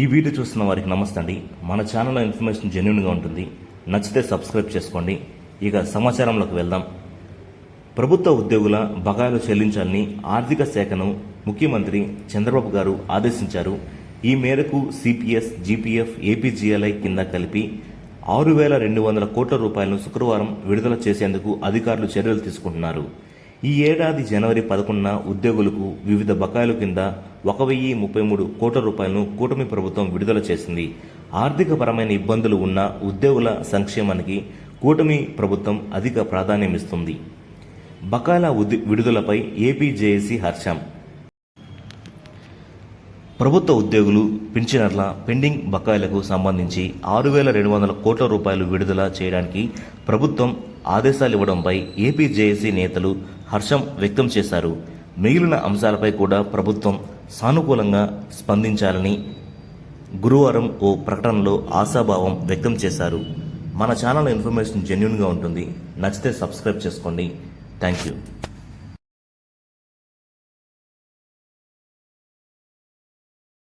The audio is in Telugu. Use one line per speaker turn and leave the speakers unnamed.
ఈ వీడియో చూస్తున్న వారికి నమస్తే అండి. మన ఛానల్లో ఇన్ఫర్మేషన్ జెన్యున్గా ఉంటుంది. నచ్చితే సబ్స్క్రైబ్ చేసుకోండి. ఇక సమాచారంలోకి వెళ్దాం. ప్రభుత్వ ఉద్యోగుల బకాయిలు చెల్లించాలని ఆర్థిక శాఖను ముఖ్యమంత్రి చంద్రబాబు గారు ఆదేశించారు. ఈ మేరకు సిపిఎస్ జీపీఎఫ్ ఏపీజీఎల్ఐ కింద కలిపి ఆరు వేల రెండు వందల కోట్ల రూపాయలను శుక్రవారం విడుదల చేసేందుకు అధికారులు చర్యలు తీసుకుంటున్నారు. ఈ ఏడాది జనవరి పదకొండున ఉద్యోగులకు వివిధ బకాయిల కింద ఒక వెయ్యి ముప్పై మూడు కోట్ల రూపాయలను కూటమి ప్రభుత్వం విడుదల చేసింది. ఆర్థికపరమైన ఇబ్బందులు ఉన్న ఉద్యోగుల సంక్షేమానికి కూటమి ప్రభుత్వం అధిక ప్రాధాన్యమిస్తుంది. బకాయిల విడుదలపై ఏపీ జేఏసీ హర్షం. ప్రభుత్వ ఉద్యోగులు పింఛనర్ల పెండింగ్ బకాయిలకు సంబంధించి ఆరు వేల రెండు వందల కోట్ల రూపాయలు విడుదల చేయడానికి ప్రభుత్వం ఆదేశాలు ఇవ్వడంపై ఏపీ జేఏసీ నేతలు హర్షం వ్యక్తం చేశారు. మిగిలిన అంశాలపై కూడా ప్రభుత్వం సానుకూలంగా స్పందించాలని గురువారం ఓ ప్రకటనలో ఆశాభావం వ్యక్తం చేశారు. మన ఛానల్ ఇన్ఫర్మేషన్ జెన్యున్గా ఉంటుంది. నచ్చితే సబ్స్క్రైబ్ చేసుకోండి. Thank you